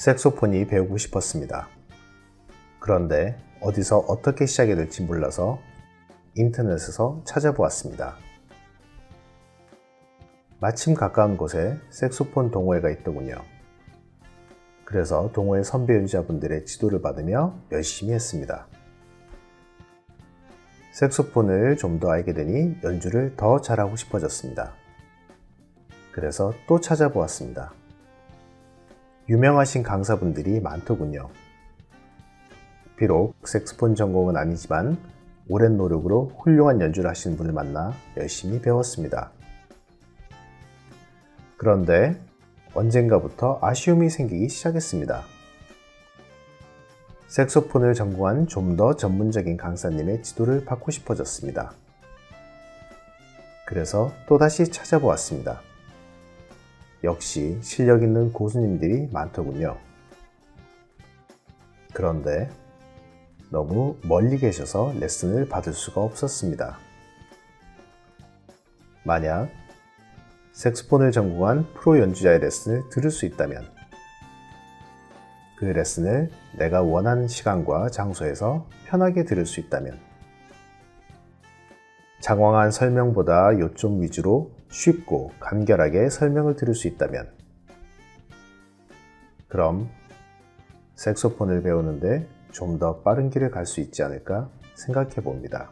색소폰이 배우고 싶었습니다. 그런데 어디서 어떻게 시작해야 될지 몰라서 인터넷에서 찾아보았습니다. 마침 가까운 곳에 색소폰 동호회가 있더군요. 그래서 동호회 선배 연주자분들의 지도를 받으며 열심히 했습니다. 색소폰을 좀 더 알게 되니 연주를 더 잘하고 싶어졌습니다. 그래서 또 찾아보았습니다. 유명하신 강사분들이 많더군요. 비록 색소폰 전공은 아니지만 오랜 노력으로 훌륭한 연주를 하시는 분을 만나 열심히 배웠습니다. 그런데 언젠가부터 아쉬움이 생기기 시작했습니다. 색소폰을 전공한 좀 더 전문적인 강사님의 지도를 받고 싶어졌습니다. 그래서 또다시 찾아보았습니다. 역시 실력 있는 고수님들이 많더군요. 그런데 너무 멀리 계셔서 레슨을 받을 수가 없었습니다. 만약 색소폰을 전공한 프로 연주자의 레슨을 들을 수 있다면 그 레슨을 내가 원하는 시간과 장소에서 편하게 들을 수 있다면 장황한 설명보다 요점 위주로 쉽고 간결하게 설명을 들을 수 있다면 그럼 색소폰을 배우는데 좀 더 빠른 길을 갈 수 있지 않을까 생각해 봅니다.